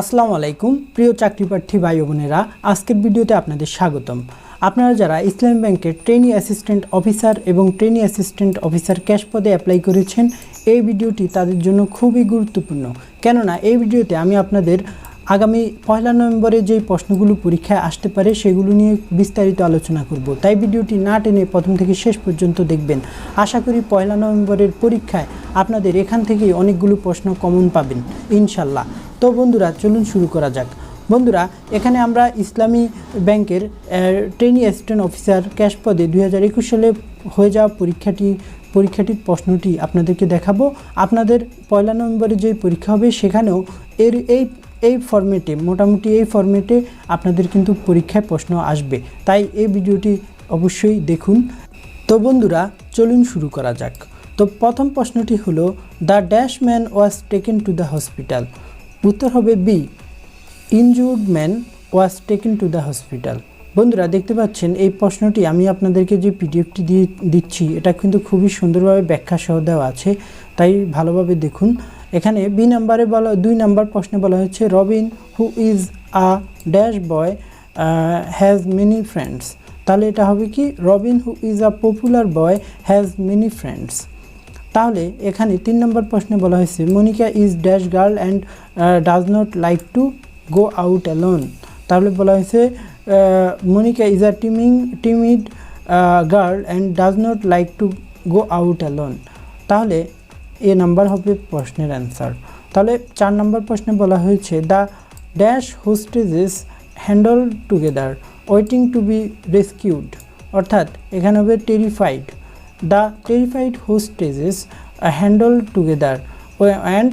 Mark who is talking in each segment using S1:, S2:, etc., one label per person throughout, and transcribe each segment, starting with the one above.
S1: আসসালামু আলাইকুম, প্রিয় চাকরিপ্রার্থী ভাই বোনেরা, আজকের ভিডিওতে আপনাদের স্বাগতম। আপনারা যারা ইসলাম ব্যাংকের ট্রেনি অ্যাসিস্ট্যান্ট অফিসার এবং ট্রেনি অ্যাসিস্ট্যান্ট অফিসার ক্যাশ পদে অ্যাপ্লাই করেছেন, এই ভিডিওটি তাদের জন্য খুবই গুরুত্বপূর্ণ। কেননা, এই ভিডিওতে আমি আপনাদের আগামী পয়লা নভেম্বরে যেই প্রশ্নগুলো পরীক্ষায় আসতে পারে, সেগুলো নিয়ে বিস্তারিত আলোচনা করব। তাই ভিডিওটি না টেনে প্রথম থেকে শেষ পর্যন্ত দেখবেন। আশা করি পয়লা নভেম্বরের পরীক্ষায় আপনাদের এখান থেকেই অনেকগুলো প্রশ্ন কমন পাবেন, ইনশাল্লাহ। তো বন্ধুরা, চলুন শুরু করা যাক। বন্ধুরা, এখানে আমরা ইসলামী ব্যাংকের ট্রেনি অ্যাসিস্ট্যান্ট অফিসার ক্যাশ পদে দুই হাজার একুশ সালে হয়ে যাওয়া পরীক্ষাটি, পরীক্ষাটির প্রশ্নটি আপনাদেরকে দেখাবো। আপনাদের পয়লা নভেম্বরে যে পরীক্ষা হবে, সেখানেও এর, এই এই ফর্মেটে মোটামুটি এই ফর্মেটে আপনাদের কিন্তু পরীক্ষায় প্রশ্ন আসবে। তাই এই ভিডিওটি অবশ্যই দেখুন। তো বন্ধুরা, চলুন শুরু করা যাক। তো প্রথম প্রশ্নটি হলো the dash man was taken to the hospital উত্তর হবে B injured man was taken to the hospital বন্ধুরা, দেখতে পাচ্ছেন, এই প্রশ্নটি আমি আপনাদেরকে যে পিডিএফটি দিয়ে দিচ্ছি, এটা কিন্তু খুবই সুন্দরভাবে ব্যাখ্যা সহ দেওয়া আছে। তাই ভালোভাবে দেখুন। এখানে বি নাম্বারে বলা, দুই নাম্বার প্রশ্নে বলা হচ্ছে Robin who is a dash boy has many friends. তাহলে এটা হবে কি? Robin who is a popular boy, has many friends. তাহলে এখানে তিন নম্বর প্রশ্নে বলা হয়েছে, Monica is dash girl and does not like to go out alone. তাহলে বলা হয়েছে Monica is a timing, timid girl and does not like to go out alone. তাহলে এ নাম্বার হবে প্রশ্নের অ্যান্সার। তাহলে চার নম্বর প্রশ্নে বলা হয়েছে, the dash hostages handle together, waiting to be rescued. অর্থাৎ এখানে হবে terrified. The terrified hostages handle together and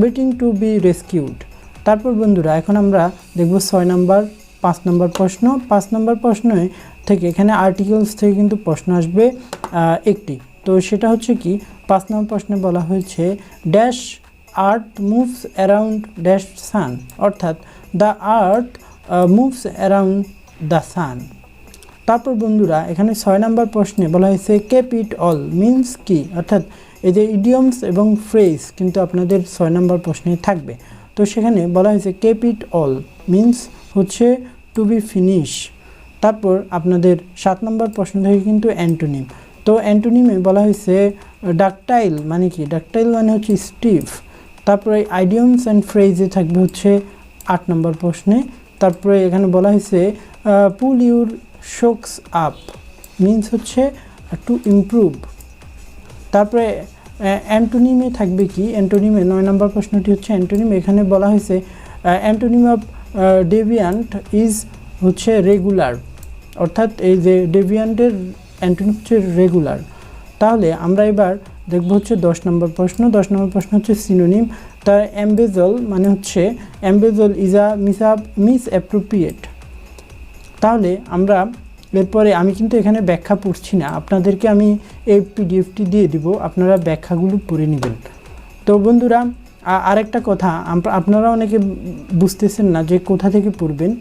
S1: waiting to be rescued. তারপর বন্ধুরা, এখন আমরা দেখব ছয় নম্বর, পাঁচ নম্বর প্রশ্ন। পাঁচ নম্বর প্রশ্নে থেকে এখানে আর্টিকেলস থেকে কিন্তু প্রশ্ন আসবে একটি। তো সেটা হচ্ছে কি পাঁচ নম্বর প্রশ্নে বলা হয়েছে dash earth moves around dash sun অর্থাৎ the earth moves around the sun তারপর বন্ধুরা, এখানে ছয় নম্বর প্রশ্নে বলা হয়েছে কেপ ইট অল মিন্স কি? অর্থাৎ, এই যে ইডিয়মস এবং ফ্রেজ কিন্তু আপনাদের ছয় নম্বর প্রশ্নে থাকবে। তো সেখানে বলা হয়েছে কেপ ইট অল মিন্স হচ্ছে টু বি ফিনিশ তারপর আপনাদের সাত নম্বর প্রশ্ন থেকে কিন্তু অ্যান্টোনিম। তো অ্যান্টোনিমে বলা হয়েছে ডাকটাইল মানে কি? ডাকটাইল মানে হচ্ছে স্টিভ তারপরে আইডিয়মস অ্যান্ড ফ্রেজে থাকবে হচ্ছে আট নম্বর প্রশ্নে। তারপরে এখানে বলা হয়েছে pull your socks up means হচ্ছে টু ইমপ্রুভ তারপরে অ্যান্টোনিমে থাকবে কি? অ্যান্টোনিমে নয় নম্বর প্রশ্নটি হচ্ছে অ্যান্টোনিম এখানে বলা হয়েছে অ্যান্টোনিম অফ ডেভিয়ান্ট ইজ হচ্ছে রেগুলার অর্থাৎ এই যে ডেভিয়ান্টের অ্যান্টোনিম হচ্ছে রেগুলার তাহলে আমরা এবার দেখব হচ্ছে দশ নম্বর প্রশ্ন। দশ নম্বর প্রশ্ন হচ্ছে সিনোনিম তার অ্যাম্বেজল মানে হচ্ছে embezzle is a mis misappropriate তাহলে আমরা এরপরে আমি কিন্তু এখানে ব্যাখ্যা পড়ছি না, আপনাদেরকে আমি এই পিডিএফটি দিয়ে দিব, আপনারা ব্যাখ্যাগুলো পড়ে নেবেন। তো বন্ধুরা আরেকটা কথা আপনারা অনেকে বুঝতেছেন না যে কোথা থেকে পড়বেন,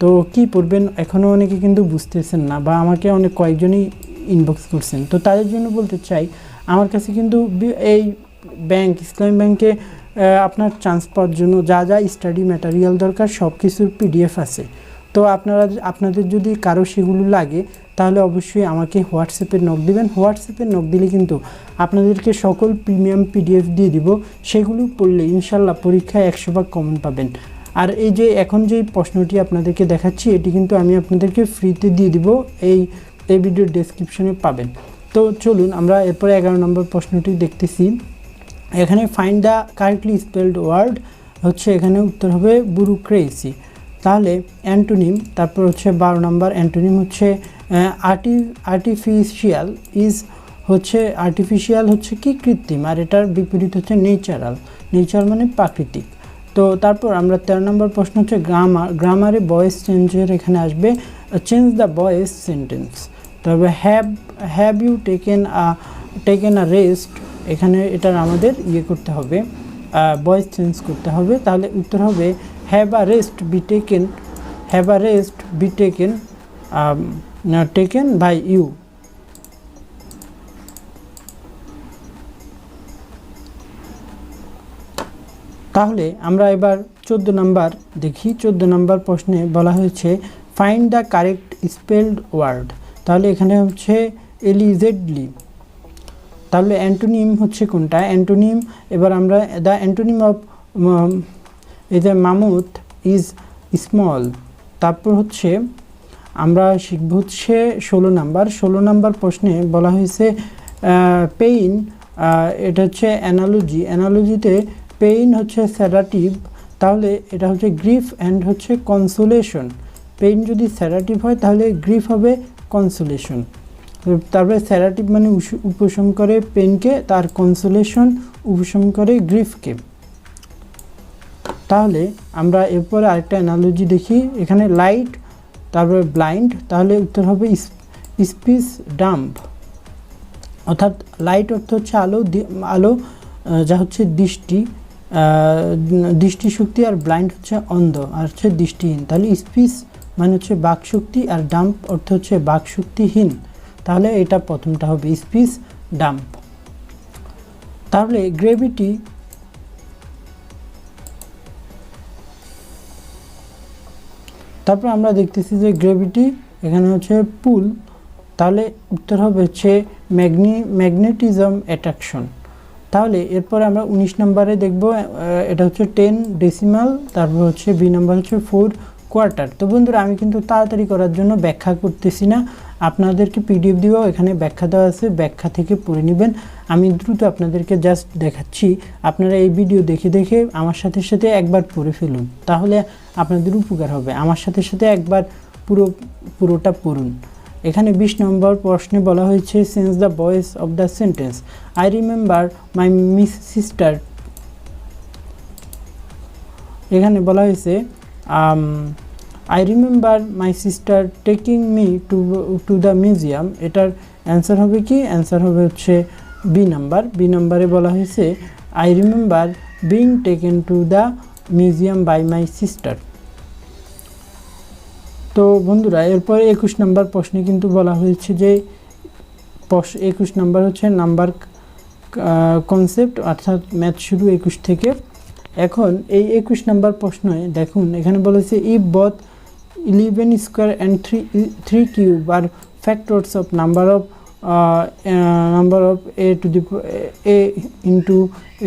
S1: তো কি পড়বেন এখনও অনেকে কিন্তু বুঝতেছেন না, বা আমাকে অনেক কয়েকজনই ইনবক্স করছেন। তো তাদের জন্য বলতে চাই, আমার কাছে কিন্তু এই ব্যাংক ইসলামী ব্যাংকে আপনার চান্স পাওয়ার জন্য যা যা স্টাডি ম্যাটেরিয়াল দরকার সব কিছুর পিডিএফ আছে। তো আপনারা আপনাদের যদি কারও সেগুলো লাগে, তাহলে অবশ্যই আমাকে হোয়াটসঅ্যাপে নক দিবেন। হোয়াটসঅ্যাপে নক দিলে কিন্তু আপনাদেরকে সকল প্রিমিয়াম পিডিএফ দিয়ে দিব। সেগুলো পড়লে ইনশাল্লাহ পরীক্ষায় একশো ভাগ কমন পাবেন। আর এই যে এখন যে প্রশ্নটি আপনাদেরকে দেখাচ্ছি, এটি কিন্তু আমি আপনাদেরকে ফ্রিতে দিয়ে দিব। এই এই ভিডিওর ডেসক্রিপশনে পাবেন। তো চলুন আমরা এরপরে এগারো নম্বর প্রশ্নটি দেখতেছি। এখানে find the correctly spelled word হচ্ছে এখানে উত্তর হবে বুরুক্রেসি তাহলে অ্যান্টোনিম তারপর হচ্ছে বারো নম্বর অ্যান্টোনিম হচ্ছে আর্টি আর্টিফিশিয়াল ইজ হচ্ছে আর্টিফিশিয়াল হচ্ছে কি কৃত্রিম? আর এটার বিপরীত হচ্ছে নেচারাল নেচার মানে প্রাকৃতিক। তো তারপর আমরা তেরো নম্বর প্রশ্ন হচ্ছে গ্রামার গ্রামারে বয়েস চেঞ্জের এখানে আসবে চেঞ্জ দ্য বয়েস সেন্টেন্স তবে have have you taken a taken a rest এখানে এটার আমাদের ইয়ে করতে হবে বয়েস চেঞ্জ করতে হবে। তাহলে উত্তর হবে have a rest be taken have a rest be taken taken by you তাহলে আমরা এবার চোদ্দ নাম্বার দেখি। চোদ্দ নাম্বার প্রশ্নে বলা হয়েছে find the correct spelled word তাহলে এখানে হচ্ছে এলিজেডলি তাহলে অ্যান্টোনিম হচ্ছে কোনটা? অ্যান্টোনিম, এবার আমরা দ্য অ্যান্টোনিম অফ এই যে মামুথ ইজ স্মল তারপর হচ্ছে আমরা শিখব হচ্ছে ষোলো নাম্বার। ষোলো নাম্বার প্রশ্নে বলা হয়েছে পেইন এটা হচ্ছে অ্যানালজি অ্যানালজিতে পেইন হচ্ছে স্যারাটিভ তাহলে এটা হচ্ছে গ্রিফ অ্যান্ড হচ্ছে কনসোলেশন পেইন যদি স্যারাটিভ হয়, তাহলে গ্রিফ হবে কনসোলেশন তারপরে স্যারাটিভ মানে উপশম করে পেনকে, তার কনসোলেশন উপশম করে গ্রিফকে। তাহলে আমরা এরপরে আরেকটা অ্যানালজি দেখি, এখানে লাইট তারপরে ব্লাইন্ড তাহলে উত্তর হবে স্পিস ডাম্প অর্থাৎ লাইট অর্থ হচ্ছে আলো আলো যা হচ্ছে দৃষ্টি দৃষ্টিশক্তি আর ব্লাইন্ড হচ্ছে অন্ধ, আর হচ্ছে দৃষ্টিহীন। তাহলে স্পিস মানে হচ্ছে বাকশক্তি আর ডাম্প অর্থ হচ্ছে বাকশক্তিহীন। তাহলে এটা প্রথমটা হবে স্পিস ডাম্প। তাহলে গ্রেভিটি তারপর আমরা দেখতেছি যে গ্রেভিটি এখানে হচ্ছে পুল। তাহলে উত্তর হবে হচ্ছে ম্যাগনি, ম্যাগনেটিজম অ্যাট্রাকশন। তাহলে এরপরে আমরা উনিশ নম্বরে দেখব এটা হচ্ছে টেন ডেসিমাল, তারপর হচ্ছে বি নাম্বার হচ্ছে ফোর কোয়ার্টার তো বন্ধুরা, আমি কিন্তু তাড়াতাড়ি করার জন্য ব্যাখ্যা করতেছি না। আপনাদেরকে পিডিএফ দিয়েও এখানে ব্যাখ্যা দেওয়া আছে, ব্যাখ্যা থেকে পড়ে নেবেন। আমি দ্রুত আপনাদেরকে জাস্ট দেখাচ্ছি। আপনারা এই ভিডিও দেখে দেখে আমার সাথে সাথে একবার পড়ে ফেলুন। তাহলে আপনাদের উপকার হবে। আমার সাথে সাথে একবার পুরো, পুরোটা পড়ুন। এখানে বিশ নম্বর প্রশ্নে বলা হয়েছে sense the voice of the sentence I remember my miss sister এখানে বলা হয়েছে I remember my sister taking me to to the museum এটার অ্যান্সার হবে কি? অ্যান্সার হবে হচ্ছে বি নাম্বার বি নাম্বারে বলা হয়েছে I remember being taken to the museum by my sister তো বন্ধুরা, এরপরে একুশ নম্বর প্রশ্নে কিন্তু বলা হয়েছে যে একুশ নম্বর হচ্ছে নাম্বার কনসেপ্ট অর্থাৎ ম্যাথ শুরু একুশ থেকে। এখন এই একুশ নম্বর প্রশ্নে দেখুন, এখানে বলেছে if both eleven square and three three cube are factors of number of number of a to the a into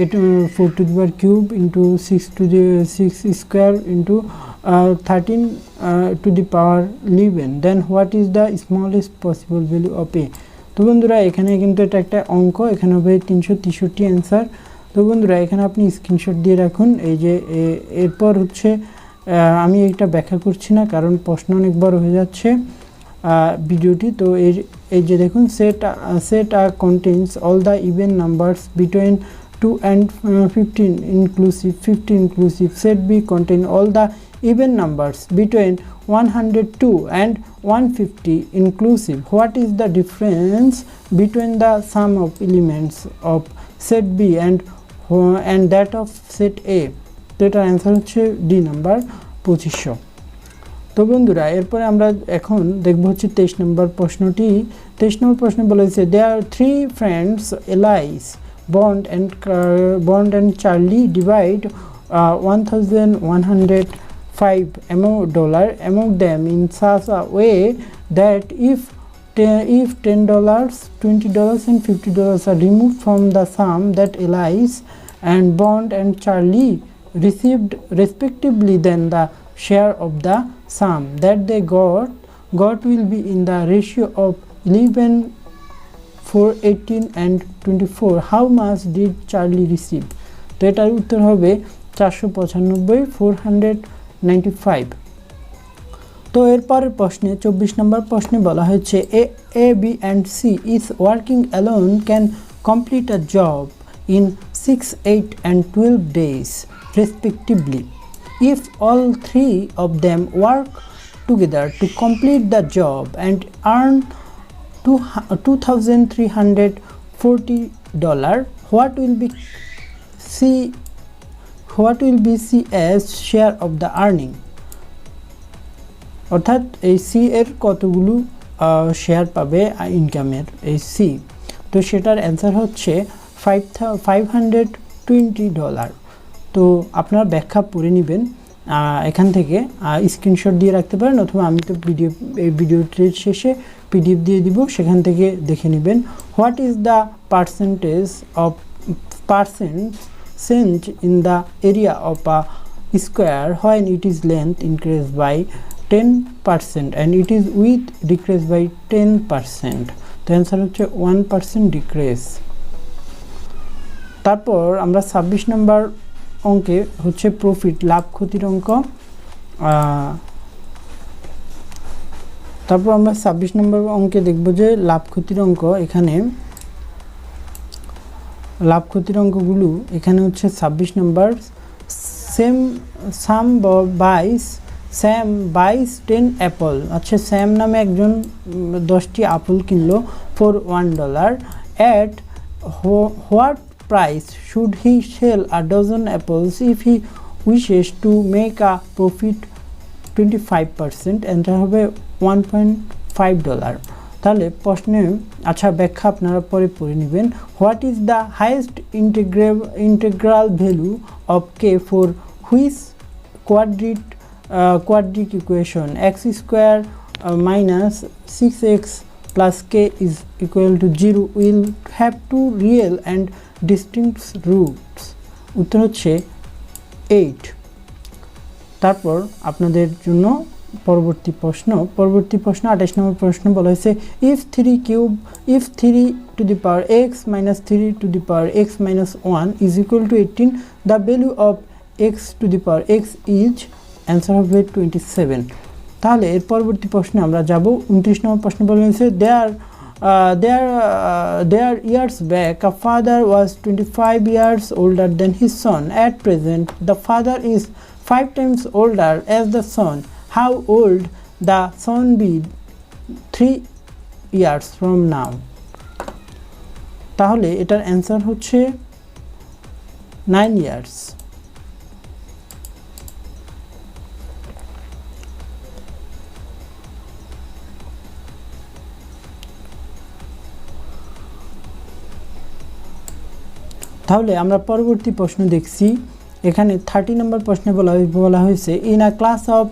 S1: a to four to the power cube into six to the six square into thirteen to the power eleven then what is the smallest possible value of a তো বন্ধুরা, এখানে কিন্তু এটা একটা অঙ্ক, এখানে হবে তিনশো তেষট্টি অ্যান্সার তো বন্ধুরা এখানে আপনি স্ক্রিনশট দিয়ে রাখুন। এই যে এরপর হচ্ছে আমি এটা ব্যাখ্যা করছি না কারণ প্রশ্ন অনেকবার হয়ে যাচ্ছে ভিডিওটি। তো এই এই যে দেখুন set set are contains all the even numbers between two and fifteen inclusive fifty inclusive set B contain all the even numbers between 102 and 150 inclusive. What is is the difference between the sum of of of set B uh, and that of set a, তো এটার answer হচ্ছে D number পঁচিশশো। তো বন্ধুরা, এরপরে আমরা এখন দেখব হচ্ছে তেইশ নম্বর প্রশ্নটি। তেইশ নম্বর প্রশ্ন বলেছে they are three friends Alice Bond and Bond and Charlie divide one thousand one hundred five amount dollar, among them in such way that if te- if ten dollars, twenty dollars, and fifty dollars are removed from the sum that Elias and Bond and Charlie received respectively, then the share of the sum that they got got will be in the ratio of eleven for 18 and 24 how much did charlie receive তো এটার উত্তর হবে চারশো পঁচানব্বই four hundred five তো এরপরের প্রশ্নে, চব্বিশ নম্বর প্রশ্নে বলা হয়েছে A A B and C is working alone can complete a job in six eight and twelve days respectively if all three of them work together to complete the job and earn two two thousand three hundred forty dollar what will be see what will be see as share of the earning? অর্থাৎ এই C এর কতগুলো share পাবে ইনকামের এই C তো সেটার answer হচ্ছে five five hundred twenty dollar তো আপনারা ব্যাখ্যা পড়ে নেবেন এখান থেকে স্ক্রিনশট দিয়ে রাখতে পারেন অথবা আমি তো ভিডিও এই ভিডিওটির শেষে পিডিএফ দিয়ে দিব, সেখান থেকে দেখে নেবেন। What is the percentage of percent change in the area of a square when it is length increased by 10% and it is width decreased by 10% তো অ্যান্সার হচ্ছে 1% ডিক্রিজ তারপর আমরা ছাব্বিশ নম্বর অঙ্কে হচ্ছে প্রফিট লাভ ক্ষতির অঙ্ক তারপর আমরা ছাব্বিশ নম্বর অঙ্কে দেখব যে লাভ ক্ষতির অঙ্ক এখানে, লাভ ক্ষতির অঙ্কগুলো এখানে হচ্ছে ছাব্বিশ নম্বর সেম সাম বাইশ স্যাম বাইশ টেন অ্যাপল আচ্ছা স্যাম নামে একজন দশটি আপেল কিনলো for one dollar at what price should he sell a dozen apples if he wishes to make a profit twenty five percent answer হবে one point five dollar তাহলে প্রশ্নে আচ্ছা ব্যাখ্যা আপনারা পরে পড়ে নেবেন। What is the highest integer integral value of K for which quadratic equation x square minus six x plus k is equal to 0 will have two real and distinct roots. উত্তর হচ্ছে 8 তারপর আপনাদের জন্য পরবর্তী প্রশ্ন পরবর্তী প্রশ্ন, আঠাশ নম্বর প্রশ্ন বলা হয়েছে if three cube if three to the power x minus three to the power x minus one is equal to eighteen the value of x to the power x is answer হবে twenty seven তাহলে এর পরবর্তী প্রশ্নে আমরা যাব, উনত্রিশ নম্বর প্রশ্ন বলা হয়েছে there there there years back a father was twenty five years older than his son at present the father is five times older as the son how old the son be three years from now তাহলে এটার answer হচ্ছে nine years তাহলে আমরা পরবর্তী প্রশ্ন দেখছি। এখানে thirty নম্বর প্রশ্নে বলা বলা হয়েছে in a class of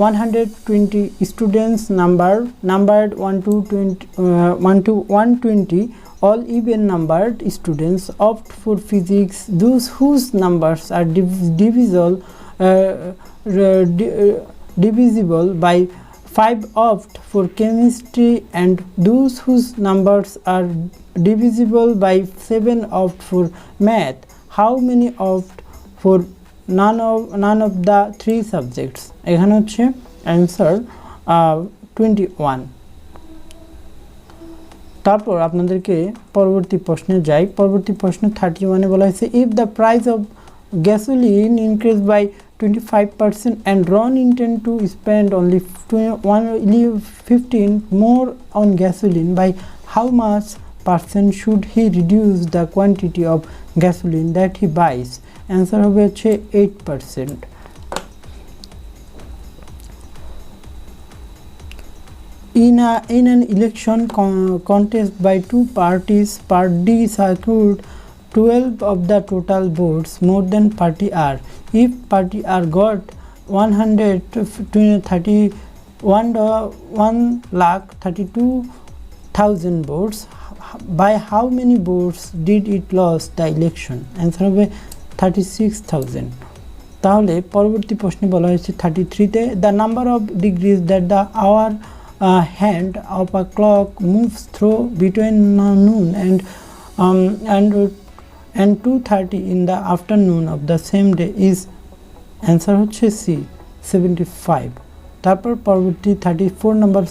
S1: one hundred twenty students number number one two twenty one two one twenty all even number students opt for physics those whose numbers are divisible divisible by five opt for chemistry and those whose numbers are divisible by 7 opt for math. How many opt for none of none of the three subjects? এখানে হচ্ছে answer twenty one তারপর আপনাদেরকে পরবর্তী প্রশ্নে যাই। পরবর্তী প্রশ্ন thirty ওয়ানে বলা হয়েছে if the price of gasoline increase by twenty five percent and Ron intent to spend only one fifteen more on gasoline by how much percent should he reduce the quantity of gasoline that he buys answer হবে হচ্ছে eight percent In, a, in an election con- contest by two parties, Part D secured 12 of the total votes more than Party R. If Party R got 131 do- 1 lakh 32,000 votes, h- by how many votes did it lose the election? Answer হবে 36,000. তাহলে পরবর্তী প্রশ্নে বলা হয়েছে thirty থ্রিতে the number of degrees that the hour hand of a clock moves through between noon and and and two thirty in the afternoon of the same day is answer হচ্ছে C seventy five তারপর পরবর্তী thirty four নম্বর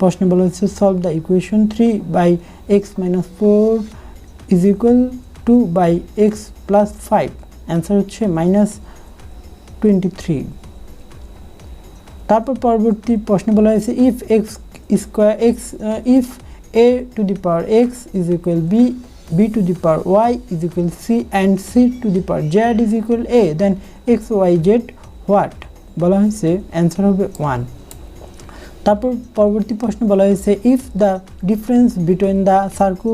S1: প্রশ্নে বলা হচ্ছে solve the equation three by x minus four is equal to by x plus five answer হচ্ছে minus twenty three তারপর পরবর্তী প্রশ্ন বলা হয়েছে if x square x if a to the power x is equal b b to the power y is equal c and c to the power z is equal a then x y z what বলা হয়েছে answer হবে one তারপর পরবর্তী প্রশ্ন বলা হয়েছে if the difference between the সার্কু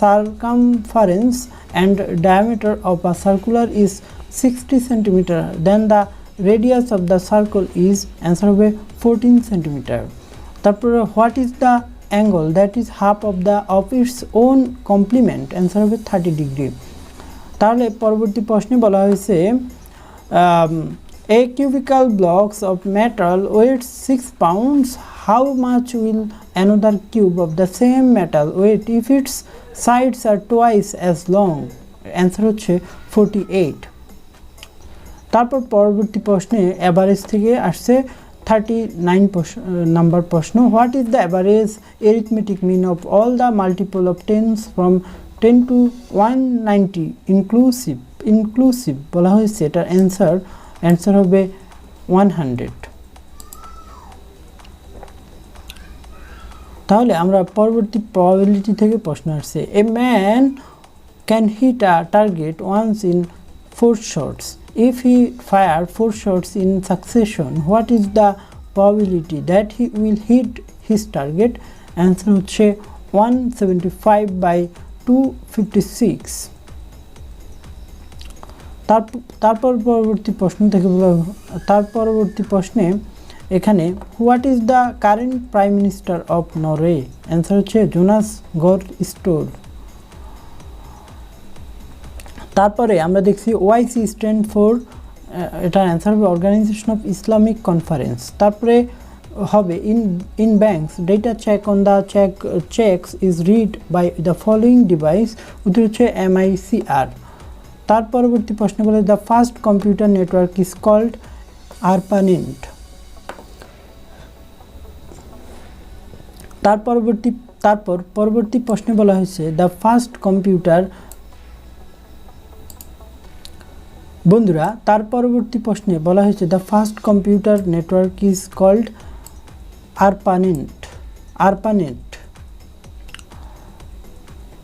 S1: circumference and diameter of a circular is sixty centimeter then the radius of the circle is answer হবে fourteen centimetre তারপরে what is the angle that is half of the of its own complement answer হবে thirty degree তাহলে পরবর্তী প্রশ্নে বলা হয়েছে a cubical blocks of metal weight six pounds how much will another cube of the same metal weight if its sides are twice as long answer হচ্ছে forty eight তারপর পরবর্তী প্রশ্নে অ্যাভারেজ থেকে আসছে থার্টি নাইন নাম্বার প্রশ্ন what is the average arithmetic mean of all the multiple of tens from ten to one ninety inclusive inclusive বলা হয়েছে? এটার অ্যান্সার অ্যান্সার হবে ওয়ান তাহলে আমরা পরবর্তী প্রবাবিলিটি থেকে প্রশ্ন আসছে a man can hit a target once in four shots if he fire four shots in succession what is the probability that he will hit his target answer হচ্ছে one seventy five by two fifty six তার তারপর পরবর্তী প্রশ্ন থেকে তার পরবর্তী প্রশ্নে এখানে what is the current prime minister of Norway answer হচ্ছে জোনাস গর স্টোর তারপরে আমরা দেখছি ওয়াইসি স্ট্যান্ড ফোর এটা অ্যান্সার হবে অর্গানাইজেশন অফ ইসলামিক কনফারেন্স তারপরে হবে in in banks data cheque on the cheque cheques is read by the following device ওদের হচ্ছে এমআইসিআর তার পরবর্তী প্রশ্ন বলে the first computer network is called ARPANET তার পরবর্তী, তারপর পরবর্তী প্রশ্নে বলা হয়েছে দ্য ফার্স্ট কম্পিউটার বন্ধুরা, তার পরবর্তী প্রশ্নে বলা হয়েছে the first computer network is called ARPANET ARPANET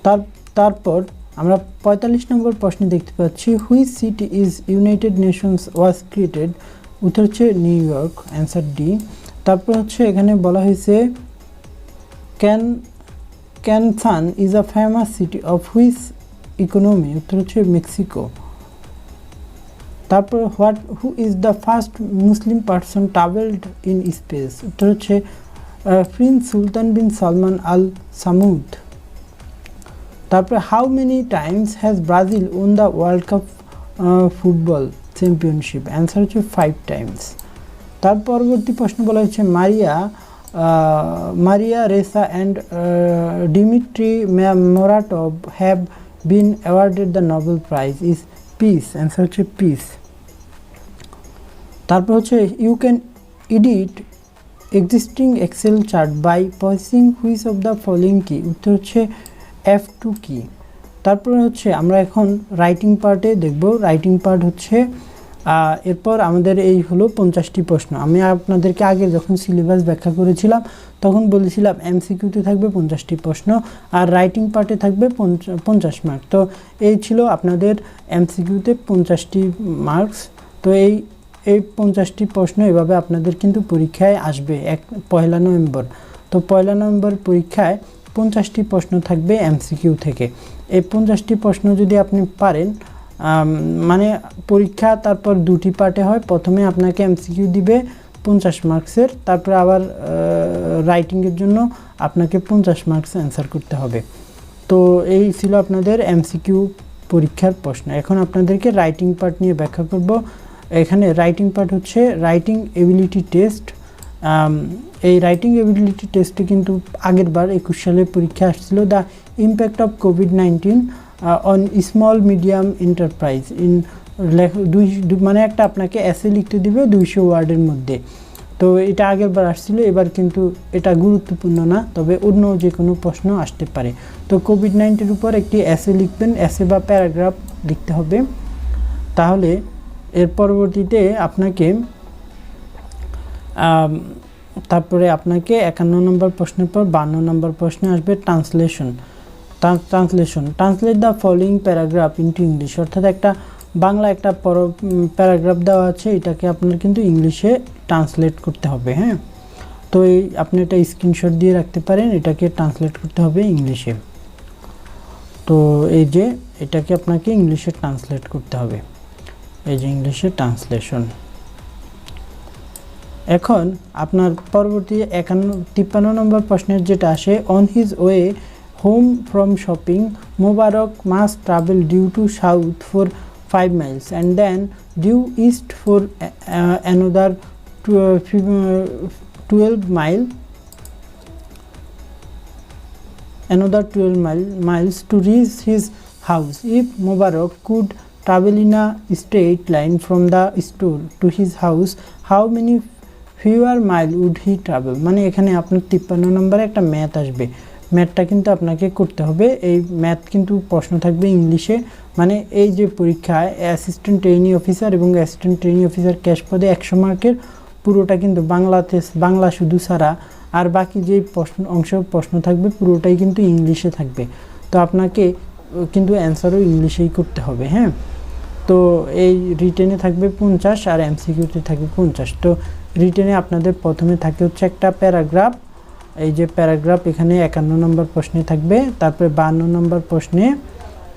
S1: তার, তারপর আমরা পঁয়তাল্লিশ নম্বর প্রশ্নে দেখতে পাচ্ছি which city is United Nations was created উত্তর হচ্ছে নিউ ইয়র্ক অ্যান্সার ডি তারপর হচ্ছে এখানে বলা হয়েছে can Cancun is a famous city of whose economy উত্তর হচ্ছে মেক্সিকো তারপর what who is the first Muslim person travelled in space উত্তর হচ্ছে prince Sultan bin Salman Al Saud তারপরে how many times has Brazil won the world cup football championship answer হচ্ছে five times তার পরবর্তী প্রশ্ন বলা হচ্ছে Maria Maria Ressa and Dmitry Muratov have been awarded the Nobel prize is peace answer হচ্ছে peace তারপর হচ্ছে you can edit existing Excel chart by pressing which of the following key উত্তর হচ্ছে এফ টু কি তারপরে হচ্ছে আমরা এখন রাইটিং পার্টে দেখব। রাইটিং পার্ট হচ্ছে এরপর আমাদের এই হলো পঞ্চাশটি প্রশ্ন। আমি আপনাদেরকে আগে যখন সিলেবাস ব্যাখ্যা করেছিলাম, তখন বলেছিলাম এমসিকিউতে থাকবে পঞ্চাশটি প্রশ্ন আর রাইটিং পার্টে থাকবে পঞ্চাশ মার্ক তো এই ছিল আপনাদের এমসিকিউতে পঞ্চাশটি মার্কস তো এই এই পঞ্চাশটি প্রশ্ন এভাবে আপনাদের কিন্তু পরীক্ষায় আসবে এক, পয়লা নভেম্বর। তো পয়লা নভেম্বর পরীক্ষায় পঞ্চাশটি প্রশ্ন থাকবে এমসিকিউ থেকে। এই পঞ্চাশটি প্রশ্ন যদি আপনি পারেন মানে পরীক্ষা, তারপর দুটি পার্টে হয়। প্রথমে আপনাকে এমসিকিউ দিবে পঞ্চাশ মার্কসের, তারপরে আবার রাইটিংয়ের জন্য আপনাকে পঞ্চাশ মার্কস অ্যান্সার করতে হবে। তো এই ছিল আপনাদের এমসিকিউ পরীক্ষার প্রশ্ন। এখন আপনাদেরকে রাইটিং পার্ট নিয়ে ব্যাখ্যা করব। এখানে রাইটিং পার্ট হচ্ছে রাইটিং এবিলিটি টেস্ট এই রাইটিং এবিলিটি টেস্টে কিন্তু আগের বার একুশ সালে পরীক্ষা আসছিল the impact of COVID nineteen on small medium enterprise in দুই মানে একটা আপনাকে এসে লিখতে দিবে দুইশো ওয়ার্ডের মধ্যে। তো এটা আগের বার আসছিল, এবার কিন্তু এটা গুরুত্বপূর্ণ না, তবে অন্য যে কোনো প্রশ্ন আসতে পারে। তো কোভিড নাইন্টিনের উপর একটি এসে লিখবেন এসে বা প্যারাগ্রাফ লিখতে হবে। তাহলে এর পরবর্তীতে আপনাকে তারপরে আপনাকে একান্ন নম্বর প্রশ্নের পর বান্ন নম্বর প্রশ্নে আসবে translation translation translate the following paragraph into English অর্থাৎ একটা বাংলা একটা প্যারাগ্রাফ দেওয়া আছে, এটাকে আপনার কিন্তু ইংলিশে ট্রান্সলেট করতে হবে হ্যাঁ? তো এই, আপনি এটা স্ক্রিনশট দিয়ে রাখতে পারেন, এটাকে ট্রান্সলেট করতে হবে ইংলিশে তো এই যে, এটাকে আপনাকে ইংলিশে ট্রান্সলেট করতে হবে। এই যে ইংলিশে ট্রান্সলেশন এখন আপনার পরবর্তী একান্ন তিপ্পান্ন নম্বর প্রশ্নের যেটা আসে on his way home from shopping Mobarak must travel due to south for five miles and then due east for another twelve mile another 12 mile, miles to reach his house. If Mubarak could travel in a straight line from the store to his house, how many fewer mile would he travel মানে এখানে আপনার তিপ্পান্ন নম্বরে একটা math আসবে। ম্যাথটা কিন্তু আপনাকে করতে হবে। এই ম্যাথ কিন্তু প্রশ্ন থাকবে ইংলিশে। মানে এই যে পরীক্ষায় অ্যাসিস্ট্যান্ট ট্রেনি অফিসার এবং অ্যাসিস্ট্যান্ট ট্রেনি অফিসার ক্যাশ পদে একশো মার্কের পুরোটা কিন্তু বাংলাতে, বাংলা শুধু ছাড়া। আর বাকি যে প্রশ্ন, অংশ, প্রশ্ন থাকবে পুরোটাই কিন্তু ইংলিশে থাকবে। তো আপনাকে কিন্তু অ্যান্সারও ইংলিশেই করতে হবে হ্যাঁ? তো এই রিটেনে থাকবে পঞ্চাশ আর এমসিকিউতে থাকবে পঞ্চাশ। তো রিটেনে আপনাদের প্রথমে থাকে হচ্ছে একটা প্যারাগ্রাফ। এই যে প্যারাগ্রাফ এখানে একান্ন নম্বর প্রশ্নে থাকবে, তারপরে বান্ন নম্বর প্রশ্নে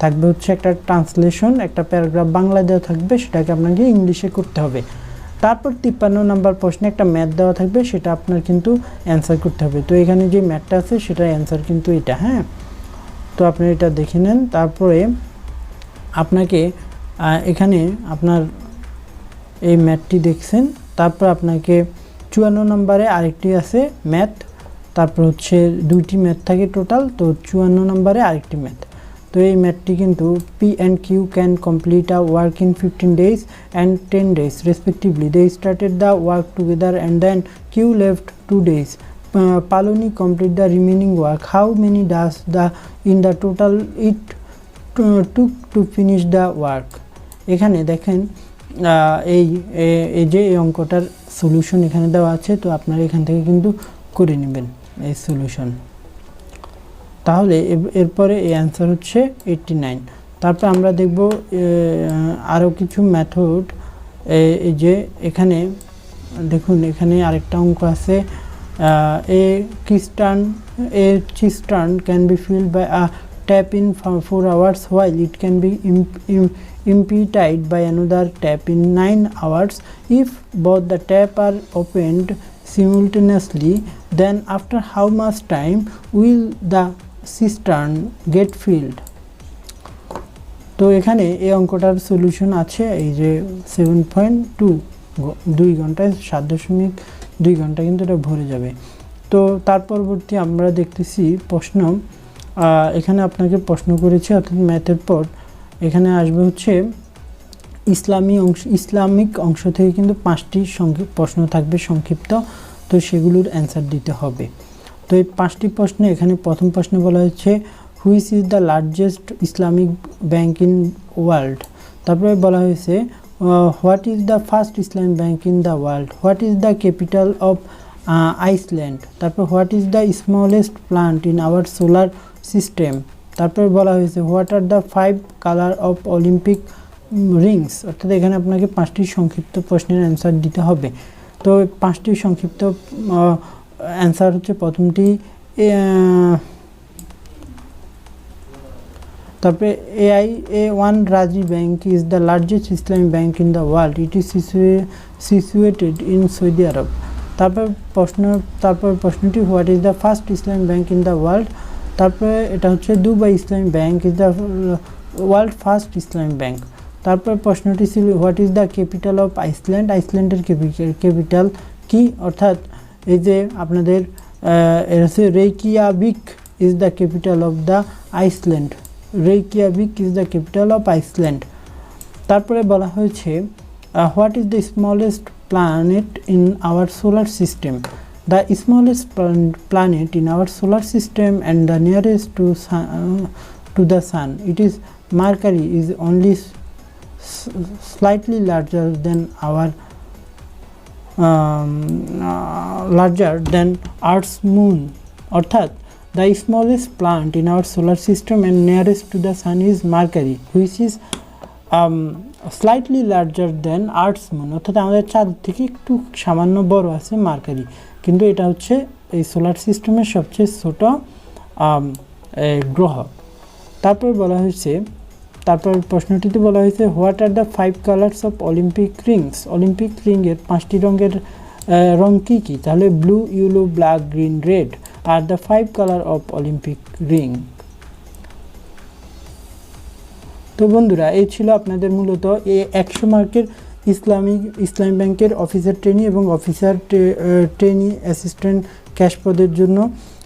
S1: থাকবে হচ্ছে একটা ট্রান্সলেশন, একটা প্যারাগ্রাফ বাংলা দেওয়া থাকবে, সেটাকে আপনাকে ইংলিশে করতে হবে। তারপর তিপ্পান্ন নম্বর প্রশ্নে একটা ম্যাথ দেওয়া থাকবে, সেটা আপনার কিন্তু অ্যান্সার করতে হবে। তো এখানে যে ম্যাথটা আছে, সেটার অ্যান্সার কিন্তু এটা হ্যাঁ? তো আপনি এটা দেখে নেন। তারপরে আপনাকে এখানে আপনার এই ম্যাথটি দেখছেন। তারপর আপনাকে চুয়ান্ন নম্বরে আরেকটি আছে ম্যাথ, তারপর হচ্ছে দুইটি ম্যাথ থাকে টোটাল, তো চুয়ান্ন নম্বরে আরেকটি ম্যাথ। তো এই ম্যাথটি কিন্তু P and Q can complete a work in fifteen days and ten days respectively they started the work together and then Q left two days পালনি complete the remaining work how many days the in the total it took to finish the work এখানে দেখেন এই এই যে এই অঙ্কটার solution এখানে দেওয়া আছে, তো আপনারা এখান থেকে কিন্তু করে নেবেন এই সলিউশন তাহলে এরপরে এই অ্যান্সার হচ্ছে এইটটি নাইন তারপর আমরা দেখব আরও কিছু মেথড এই যে এখানে, দেখুন এখানে আরেকটা অঙ্ক আছে a Christian a cistern can be filled by a 4 hours while it can be imp- im- impeded by another tap in 9 hours if both the tap are opened simultaneously then after how much time will the cistern get filled তো এখানে এই অঙ্কটার solution আছে এই যে seven point two দুই ঘন্টায় সাত দশমিক দুই ঘণ্টা কিন্তু এটা ভরে যাবে তো তার পরবর্তী আমরা দেখতেছি প্রশ্ন এখানে আপনাকে প্রশ্ন করেছি অর্থাৎ ম্যাথের পর এখানে আসবে হচ্ছে ইসলামী অংশ, ইসলামিক অংশ থেকে কিন্তু পাঁচটি সংক্ষিপ্ত প্রশ্ন থাকবে সংক্ষিপ্ত, তো সেগুলোর অ্যান্সার দিতে হবে। তো এই পাঁচটি প্রশ্নে এখানে প্রথম প্রশ্নে বলা হচ্ছে, which is the largest Islamic bank in world? তারপরে বলা হয়েছে what is the first Islamic bank in the world? What is the capital of Iceland? তারপর what is the smallest plant in our solar system? তারপর বলা হয়েছে what are the five colour of Olympic rings অর্থাৎ এখানে আপনাকে পাঁচটি সংক্ষিপ্ত প্রশ্নের অ্যান্সার দিতে হবে। তো পাঁচটি সংক্ষিপ্ত অ্যান্সার হচ্ছে প্রথমটি তারপরে AI a one Rajhi bank is the largest Islamic bank in the world it is situated in Saudi Arab তারপর প্রশ্ন, তারপর প্রশ্নটি what is the first Islamic bank in the world তারপরে এটা হচ্ছে Dubai Islamic bank is the world first Islamic bank. তারপরে প্রশ্নটি ছিল what is the capital of Iceland আইসল্যান্ডের capital কি? অর্থাৎ এই যে আপনাদের Reykjavik is the capital of the Iceland Reykjavik is the capital of Iceland তারপরে বলা হয়েছে what is the smallest planet in our solar system the smallest planet in our solar system and the nearest to to the sun it is Mercury is only slightly larger than our um, uh, larger than Earth's moon অর্থাৎ the smallest plant in our solar system and nearest to the sun is Mercury which is um, slightly larger than Earth's moon, অর্থাৎ আমাদের চাঁদ থেকে একটু সামান্য বড় আছে mercury. কিন্তু এটা হচ্ছে এই সোলার সিস্টেমের সবচেয়ে ছোট গ্রহ। তারপর বলা হয়েছে, তারপর প্রশ্নটিতে বলা হয়েছে what are the five colours of Olympic rings Olympic রিংয়ের পাঁচটি রঙের রং কী কী? তাহলে blue yellow black green red are the five colour of Olympic ring তো বন্ধুরা, এই ছিল আপনাদের মূলত এই একশো মার্কের ইসলামিক ইসলামী ব্যাংকের অফিসার ট্রেনি এবং অফিসার ট্রেনি অ্যাসিস্ট্যান্ট ক্যাশ পদের জন্য।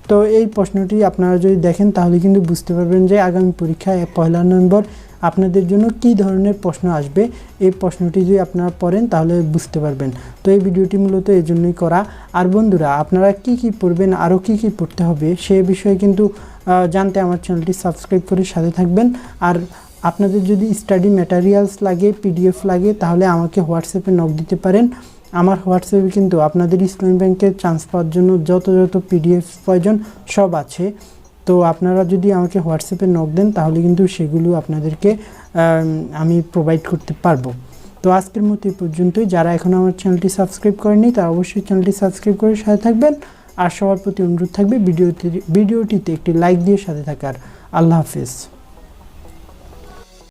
S1: তো এই প্রশ্নটি আপনারা যদি দেখেন, তাহলে কিন্তু বুঝতে পারবেন যে আগামী পরীক্ষায় পয়লা নভেম্বর আপনাদের জন্য কী ধরনের প্রশ্ন আসবে। এই প্রশ্নটি যদি আপনারা পড়েন, তাহলে বুঝতে পারবেন। তো এই ভিডিওটি মূলত এই জন্যই করা। আর বন্ধুরা, আপনারা কি কি পড়বেন, আরও কি কি পড়তে হবে, সে বিষয়ে কিন্তু জানতে আমার চ্যানেলটি সাবস্ক্রাইব করে সাথে থাকবেন। আর আপনাদের যদি স্টাডি ম্যাটেরিয়ালস লাগে পিডিএফ লাগে, তাহলে আমাকে হোয়াটসঅ্যাপে নক দিতে পারেন। আমার হোয়াটসঅ্যাপে কিন্তু আপনাদের ইসলামী ব্যাংকের চান্স পাওয়ার জন্য যত যত পিডিএফ প্রয়োজন সব আছে। তো আপনারা যদি আমাকে হোয়াটসঅ্যাপে নক দেন, তাহলে কিন্তু সেগুলো আপনাদেরকে আমি প্রোভাইড করতে পারব। তো আজকের মতো এই পর্যন্তই। যারা এখন আমার চ্যানেলটি সাবস্ক্রাইব করেনি তারা অবশ্যই চ্যানেলটি সাবস্ক্রাইব করে সাথে থাকবেন। আর সবার প্রতি অনুরোধ থাকবে ভিডিওতে ভিডিওটিতে একটি লাইক দিয়ে সাথে থাকার। আল্লাহ হাফেজ।